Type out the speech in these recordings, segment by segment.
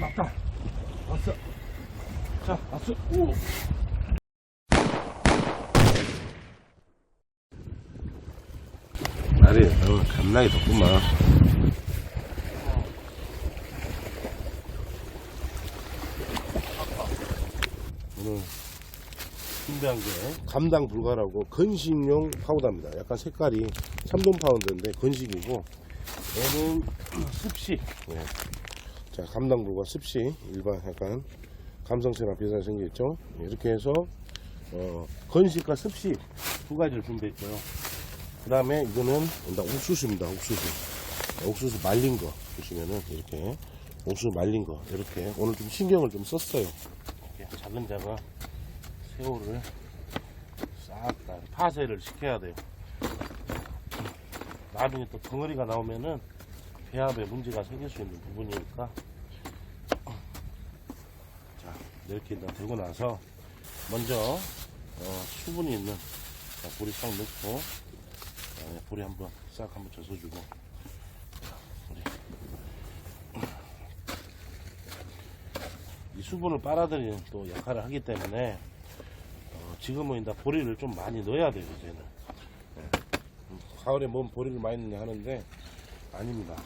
맞다. 왔어. 자, 왔어. 오. 날이 어, 겁나게 덥구만. 오늘 준비한 게 감당 불가라고 건식용 파우더입니다. 약간 색깔이 참돔 파우더인데 건식이고 얘는 습식. 예. 자 감당 불가 습식 일반 약간 감성체랑 비슷하게 생겼죠. 예, 이렇게 해서 어, 건식과 습식 두 가지를 준비했고요. 그 다음에 이거는 옥수수입니다. 옥수수. 옥수수 말린 거 보시면은 이렇게 옥수수 말린 거 이렇게 오늘 좀 신경을 좀 썼어요. 이렇게 작은 자가 새우를 싹 다 파쇄를 시켜야 돼요. 나중에 또 덩어리가 나오면은 배합에 문제가 생길 수 있는 부분이니까 자 이렇게 일단 되고 나서 먼저 어, 수분이 있는 자, 보리 싹 넣고 네, 볼이 한번 싹 한번 젖어주고. 이 수분을 빨아들이는 또 역할을 하기 때문에 어, 지금은 일단 보리를 좀 많이 넣어야 돼요 이제는 네. 음, 가을에 뭔 보리를 많이 넣냐 하는데 아닙니다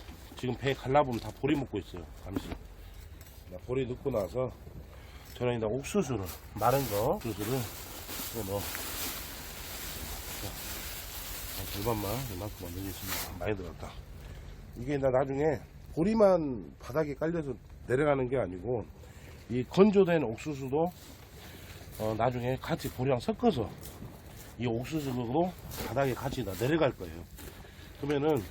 지금 배 갈라보면 다 보리 먹고 있어요 감시 자, 보리 넣고 나서 저는 일단 옥수수를 마른 거 옥수수를 이거 넣어 한 절반만 이만큼 만들겠습니다. 많이 들었다. 이게 나 나중에 보리만 바닥에 깔려서 내려가는 게 아니고 이 건조된 옥수수도 어, 나중에 같이 보리랑 섞어서 이 옥수수도 바닥에 같이 다 내려갈 거예요. 그러면은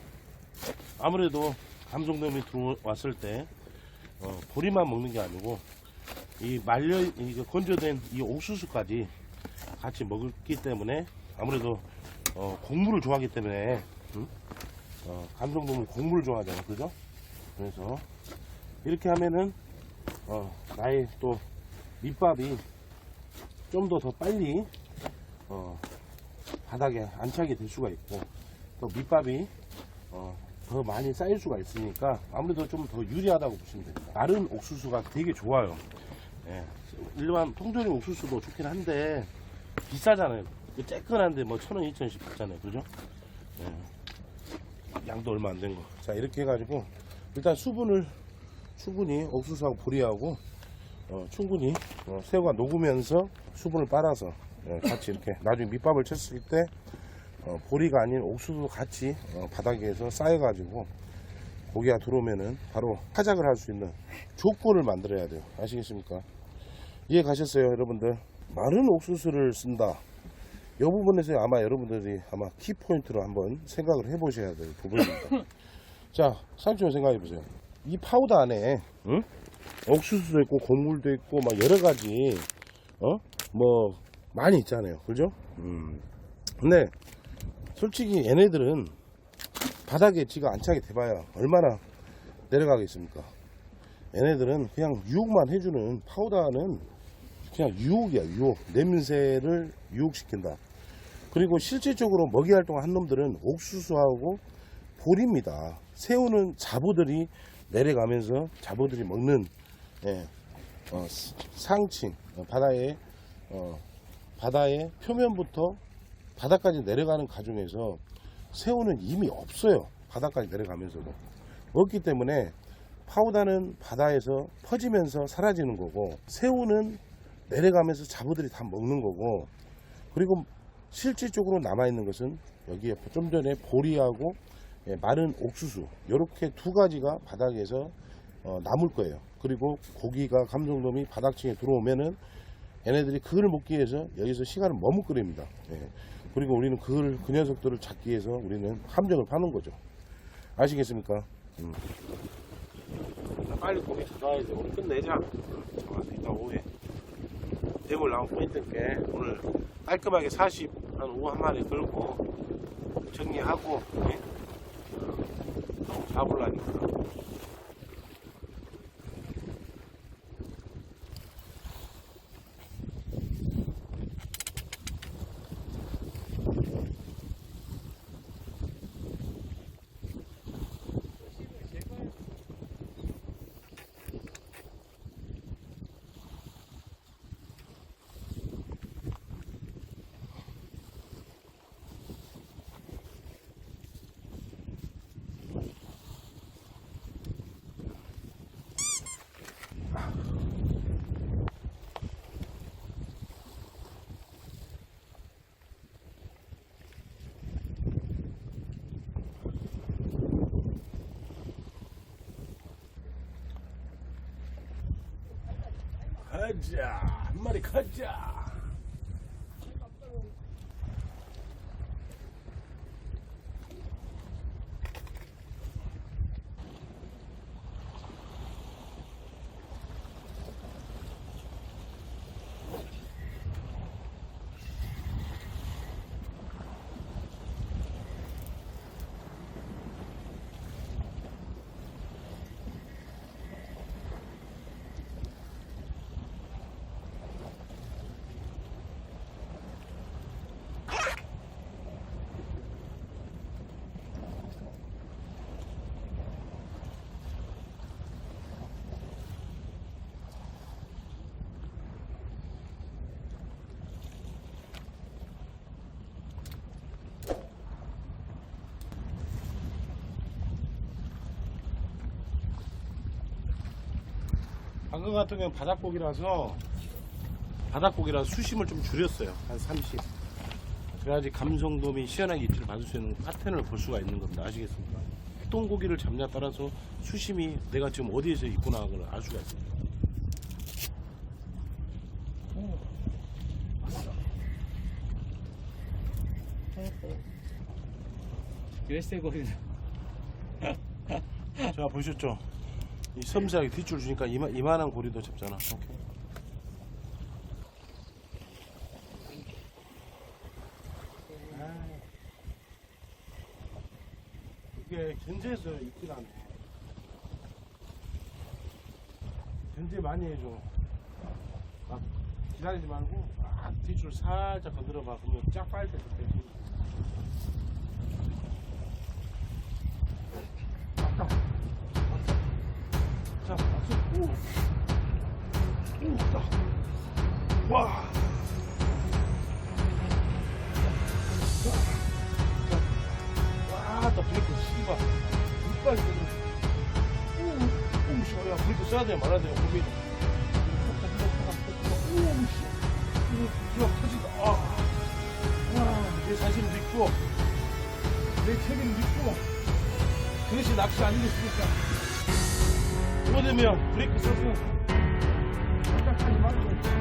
아무래도 감성돔이 들어왔을 때 어, 보리만 먹는 게 아니고 이 말려 이 건조된 이 옥수수까지 같이 먹기 때문에 아무래도 어, 곡물을 좋아하기 때문에 응? 어, 감성돔은 곡물을 좋아하잖아 그죠? 그래서 이렇게 하면은 어, 나의 또 밑밥이 좀 더 더 빨리 어, 바닥에 안착이 될 수가 있고 또 밑밥이 어, 더 많이 쌓일 수가 있으니까 아무래도 좀 더 유리하다고 보시면 됩니다. 마른 옥수수가 되게 좋아요. 예, 일반 통조림 옥수수도 좋긴 한데 비싸잖아요. 그 쬐끈한데 뭐 천원, 이천원씩 받잖아요. 그죠? 예. 양도 얼마 안 된 거. 자, 이렇게 해가지고 일단 수분을 충분히 옥수수하고 보리하고 어, 충분히 어, 새우가 녹으면서 수분을 빨아서 예, 같이 이렇게 나중에 밑밥을 쳤을 때 어, 보리가 아닌 옥수수 같이 어, 바닥에서 쌓여가지고 고기가 들어오면은 바로 타작을 할 수 있는 조건을 만들어야 돼요. 아시겠습니까? 이해 가셨어요, 여러분들? 마른 옥수수를 쓴다. 이 부분에서 아마 여러분들이 아마 키포인트로 한번 생각을 해보셔야 될 부분입니다. 자, 상추 생각해 보세요. 이 파우더 안에, 응? 옥수수도 있고, 곡물도 있고, 막 여러 가지, 어? 뭐, 많이 있잖아요. 그죠? 음. 근데, 솔직히 얘네들은 바닥에 지가 안착이 돼봐야 얼마나 내려가겠습니까? 얘네들은 그냥 유혹만 해주는 파우더는 그냥 유혹이야, 유혹. 냄새를 유혹시킨다. 그리고 실질적으로 먹이 활동을 한 놈들은 옥수수하고 보리입니다. 새우는 자보들이 내려가면서 자보들이 먹는 예, 어, 스- 상층 어, 바다의 어, 바다의 표면부터 바닥까지 내려가는 과정에서 새우는 이미 없어요. 바닥까지 내려가면서도 없기 때문에 파우다는 바다에서 퍼지면서 사라지는 거고 새우는 내려가면서 자부들이 다 먹는 거고 그리고 실질적으로 남아있는 것은 여기에 좀 전에 보리하고 예, 마른 옥수수 이렇게 두 가지가 바닥에서 어, 남을 거예요. 그리고 고기가 감성돔이 바닥층에 들어오면은 얘네들이 그걸 먹기 위해서 여기서 시간을 머뭇거립니다. 예. 그리고 우리는 그걸 그 녀석들을 잡기 위해서 우리는 함정을 파는 거죠. 아시겠습니까? 음. 빨리 고기 돼. 오늘 끝내자. 잡아서 이따 오후에. 대물 나온 포인트인게 오늘 깔끔하게 40, 한 오후 한 마리 들고 정리하고, 예? 어, 잡으려니까. 가자. 한 마리 가자. 방금 같은 경우는 바닥고기라서 바닥고기라서 수심을 좀 줄였어요. 한 30. 그래야지 감성돔이 시원하게 입질을 받을 수 있는 파텐을 볼 수가 있는 겁니다. 아시겠습니까? 어떤 고기를 잡냐에 따라서 수심이 내가 지금 어디에서 있구나 그걸 알 수가 있습니다. 열쇠 거리. 자 보셨죠? 이 섬세하게 뒷줄 주니까 이마, 이만한 고리도 잡잖아. 오케이. 이게 견제에서 있긴 하네. 견제 많이 해줘. 막 기다리지 말고 막 뒷줄 살짝 건드려봐. 그러면 쫙 빨 때 그때. 왔다. 자, 박수. 오. 오, 딱. 와. 자, 자. 와, 또 브레이크 씨발. 이빨 때문에. 오, 오, 씨, 야, 브레이크 써야 돼, 말아야 돼, 고민. 오, 씨. 이거, 터진다. 아. 와, 내 자신을 믿고, 내 책임을 믿고, 그것이 낚시 아니겠습니까? 되면 브레이크 살짝하지 말고. 마음대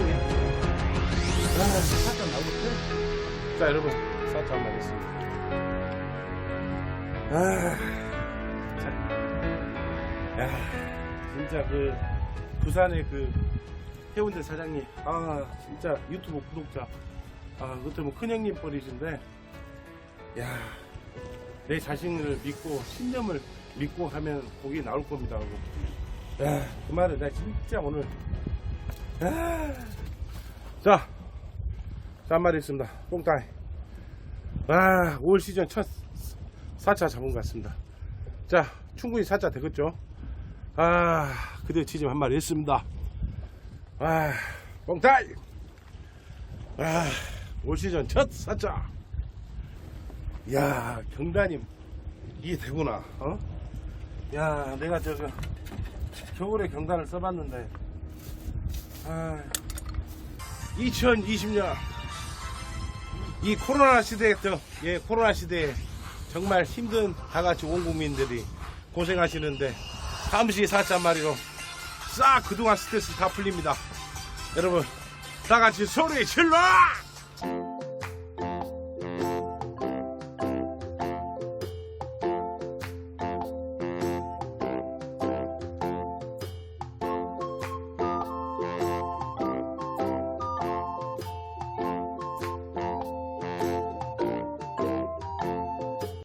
집중해. 아, 살짝 나오겠지? 자, 여러분, 살짝 한번 하겠습니다. 아, 자, 야, 진짜 그, 부산의 그, 해운대 사장님, 아, 진짜 유튜브 구독자, 아, 그것도 뭐 큰형님 뻘이신데, 야, 내 자신을 믿고, 신념을 믿고 하면 곡이 나올 겁니다. 하고. 야, 그 말을 내가 진짜 오늘. 아. 자, 자, 한 마리 있습니다. 뽕따이. 아, 올 시즌 첫 4차 잡은 것 같습니다. 자, 충분히 4차 되겠죠? 아, 그대로 치즈 한 마리 있습니다. 아, 뽕따이. 아, 올 시즌 첫 4차. 야, 경단님, 이게 되구나, 어? 야, 내가 저거, 겨울에 경단을 써봤는데 아, 2020년 이 코로나 시대였죠. 예, 코로나 시대에 정말 힘든 다 같이 온 국민들이 고생하시는데 삼시 사자마리로 싹 그동안 스트레스 다 풀립니다. 여러분 다 같이 소리 질러!